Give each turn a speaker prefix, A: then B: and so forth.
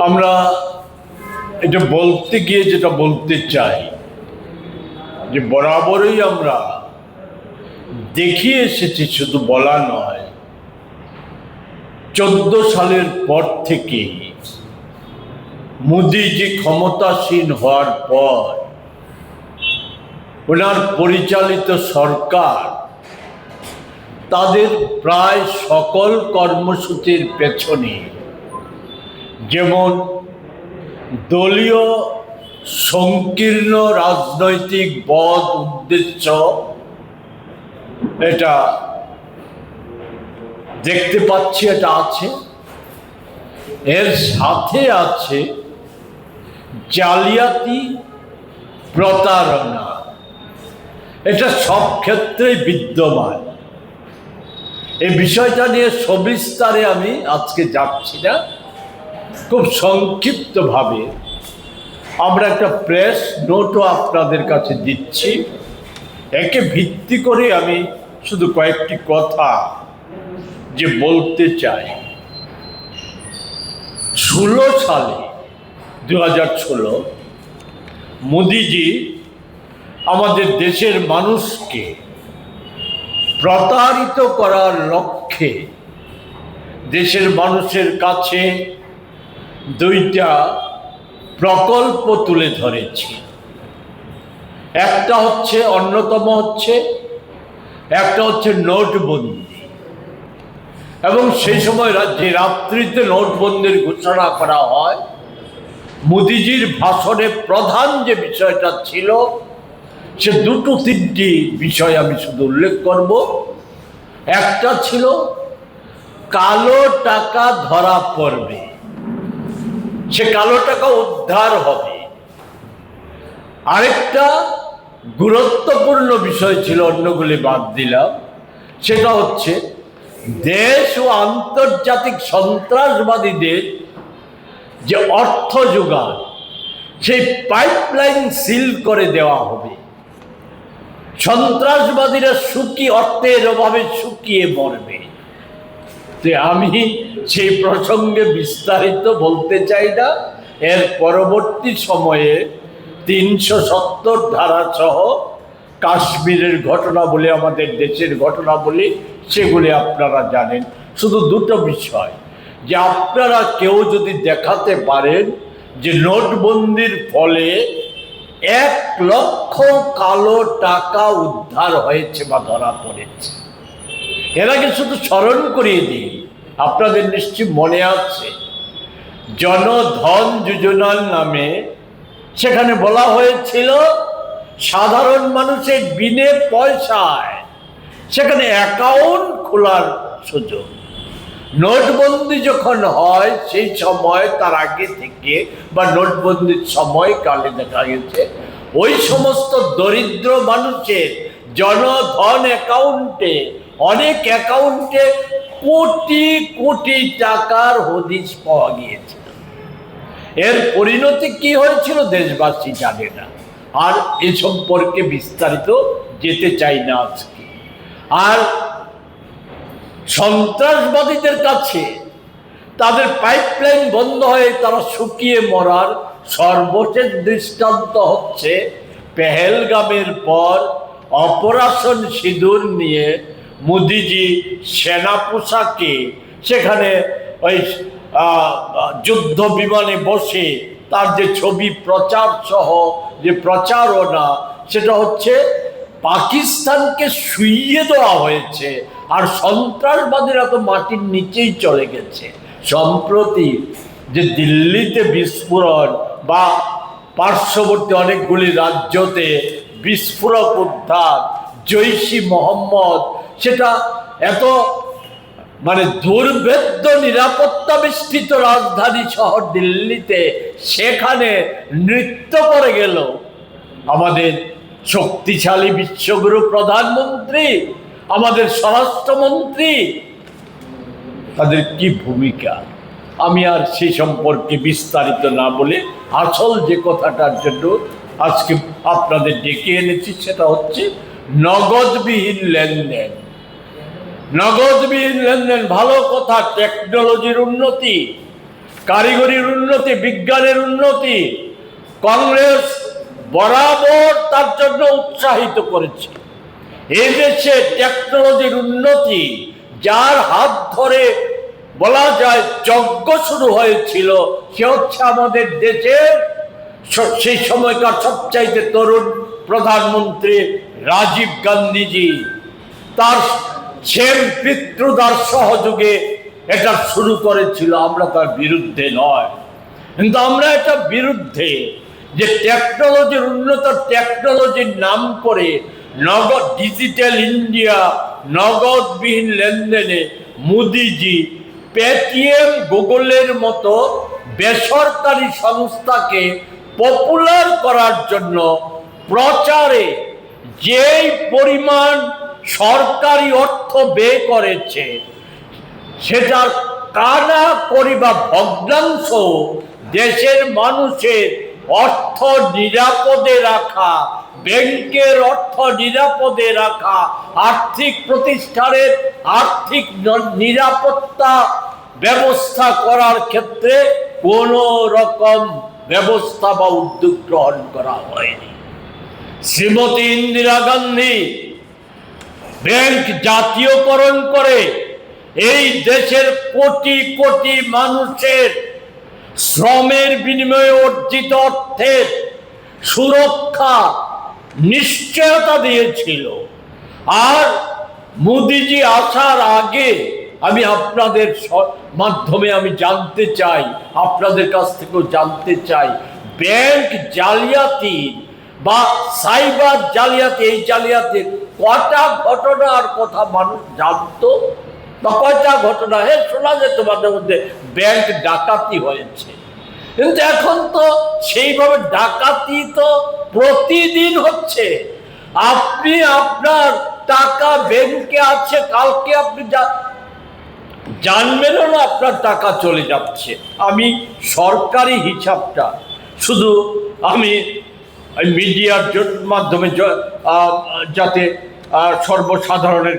A: আমরা এটা বলতে গিয়ে যেটা বলতে চাই, যে বরাবরই আমরা দেখিয়ে এসেছি শুধু বলা নয়, চোদ্দ সালের পর থেকে মোদিজি ক্ষমতাসীন হওয়ার পর ওনার পরিচালিত সরকার তাদের প্রায় সকল কর্মসূচির পেছনে যেমন দলীয় সংকীর্ণ রাজনৈতিক বদ উদ্দেশ্য, এটা দেখতে পাচ্ছি, এটা আছে। এর সাথে আছে জালিয়াতি প্রতারণা। এটা সব ক্ষেত্রেই বিদ্যমান। এই বিষয়টা নিয়ে সবিস্তারে আমি আজকে যাচ্ছি না। খুব সংক্ষিপ্তভাবে আমরা একটা প্রেস নোটও আপনাদের কাছে দিচ্ছি। একে ভিত্তি করে আমি শুধু কয়েকটি কথা যে বলতে চাই। ষোলো সালে দু হাজার ষোলো, মোদিজি আমাদের দেশের মানুষকে প্রতারিত করার লক্ষ্যে দেশের মানুষের কাছে দুইটা প্রকল্প তুলে ধরেছি। একটা হচ্ছে, অন্যতম হচ্ছে, একটা হচ্ছে নোটবন্দি। এবং সেই সময় রাজ্যে রাত্রিতে নোটবন্দির ঘোষণা করা হয়, মোদিজির ভাষণে প্রধান যে বিষয়টা ছিল, সে দুটো তিনটি বিষয় আমি শুধু উল্লেখ করব। একটা ছিল, কালো টাকা ধরা পড়বে। সে কালো টাকা উদ্ধার হবে। আরেকটা গুরুত্বপূর্ণ বিষয় ছিল, অন্যগুলি বাদ দিলাম। সেটা হচ্ছে, দেশ ও আন্তর্জাতিক সন্ত্রাসবাদীদের যে অর্থ যোগান, সেই পাইপলাইন সিল করে দেওয়া হবে। সন্ত্রাসবাদীরা সুখী, অর্থের অভাবে শুকিয়ে মরবে। আমি সেই প্রসঙ্গে বিস্তারিত বলতে চাই না। এর পরবর্তী সময়ে তিনশো সত্তর ধারা সহ কাশ্মীরের ঘটনা বলে, আমাদের দেশের ঘটনা বলে সেগুলি আপনারা জানেন। শুধু দুটো বিষয়, যে আপনারা কেউ যদি দেখাতে পারেন যে নোটবন্দির ফলে এক লক্ষ কালো টাকা উদ্ধার হয়েছে বা ধরা পড়েছে। আগে শুধু স্মরণ করিয়ে দিই, আপনাদের নিশ্চয় মনে আছে, জনধন যোজনার নামে সেখানে বলা হয়েছিল, সাধারণ মানুষের বিনে পয়সায় সেখানে অ্যাকাউন্ট খোলার সুযোগ। নোটবন্দি যখন হয়, সেই সময় তার আগে থেকে বা নোটবন্দির সময় কালে দেখা গেছে, ওই সমস্ত দরিদ্র মানুষের জনধন অ্যাকাউন্টে অনেক অ্যাকাউন্টে কোটি কোটি টাকার হদিস পাওয়া গিয়েছিল এর পরিণতি কি হয়েছিল দেশবাসী জানে না। আর এ সম্পর্কে বিস্তারিত যেতে চাই না আজকে। আর সন্ত্রাসবাদীদের কাছে তাদের পাইপলাইন বন্ধ হয়ে তারা শুকিয়ে মরার সর্বশেষ দৃষ্টান্ত হচ্ছে পেহেলগামের পর অপারেশন সিঁদুর নিয়ে মোদিজি সেনা পোশাকে সেখানে ওই যুদ্ধ বিমানে বসে তার যে ছবি প্রচার সহ যে প্রচারণা, সেটা হচ্ছে পাকিস্তানকে শুইয়ে দেওয়া হয়েছে আর সন্ত্রাসবাদীরা তো মাটির নিচেই চলে গেছে। সম্প্রতি যে দিল্লিতে বিস্ফোরণ বা পার্শ্ববর্তী অনেকগুলি রাজ্যতে বিস্ফোরক উদ্ধার, জৈশি মোহাম্মদ সেটা এত মানে দুর্ভেদ্য নিরাপত্তা বেষ্টিত রাজধানী শহর দিল্লিতে সেখানে নৃত্য করে গেল আমাদের শক্তিশালী বিশ্বগুরু প্রধানমন্ত্রী, আমাদের স্বরাষ্ট্রমন্ত্রী। তাদের কি ভূমিকা? আমি আর সে সম্পর্কে বিস্তারিত না বলে আসল যে কথাটার জন্য আজকে আপনাদের ডেকে এনেছি সেটা হচ্ছে নগদবিহীন লেনদেন। নগদবিহীন লেনদেন ভালো কথা টেকনোলজির উন্নতি, কারিগরির উন্নতি, বিজ্ঞানের উন্নতি, কংগ্রেস বরাবর তার জন্য উৎসাহিত করেছে। এই দেশে টেকনোলজির উন্নতি, যার হাত ধরে বলা যায় যজ্ঞ শুরু হয়েছিল, সে হচ্ছে আমাদের দেশের সেই সময়কার সবচাইতে তরুণ প্রধানমন্ত্রী রাজীব গান্ধীজি, তার সেম পিতৃদার সহযোগে এটা শুরু করেছিল। আমরা তার বিরুদ্ধে নয়। কিন্তু আমরা এটা বিরুদ্ধে যে টেকনোলজির উন্নত টেকনোলজির নাম করে নগদ ডিজিটাল ইন্ডিয়া নগদবিহীন লেনদেনে মোদিজি পেটিএম, গুগলের মতো বেসরকারি সংস্থাকে পপুলার করার জন্য প্রচারে যেই পরিমাণ সরকারি অর্থ ব্যয় করেছে, সেটার কানা করিবা ভগ্নাংশ দেশের মানুষের অর্থ নিরাপদে রাখা, ব্যাংকের অর্থ নিরাপদে রাখা, আর্থিক প্রতিষ্ঠানের আর্থিক নিরাপত্তা ব্যবস্থা করার ক্ষেত্রে কোনো রকম ব্যবস্থা বা উদ্যোগ গ্রহণ করা হয়নি। শ্রীমতী ইন্দিরা গান্ধী ব্যাংক জাতীয়করণ করে এই দেশের কোটি কোটি মানুষের শ্রমের বিনিময়ে অর্জিত অর্থের সুরক্ষা নিশ্চয়তা দিয়েছিল। আর মোদিজি আসার আগে আমি আপনাদের মাধ্যমে আমি জানতে চাই, আপনাদের কাছ থেকেও জানতে চাই, ব্যাংক জালিয়াতি বা সাইবার জালিয়াতি, এই জালিয়াতি কটা ঘটনার কথা মানুষ জানতো? বা কয়টা ঘটনা? হে, শোনা যেত মাঝে মধ্যে, ব্যাংক ডাকাতি হয়েছে। কিন্তু এখন তো সেইভাবে ডাকাতি তো প্রতিদিন হচ্ছে। আপনি আপনার টাকা ব্যাংকে আছে, কালকে আপনি যা জানবেনও না, আপনার টাকা চলে যাচ্ছে। আমি সরকারি হিসাবটা, শুধু আমি মিডিয়ার মাধ্যমে যাতে সর্বসাধারণের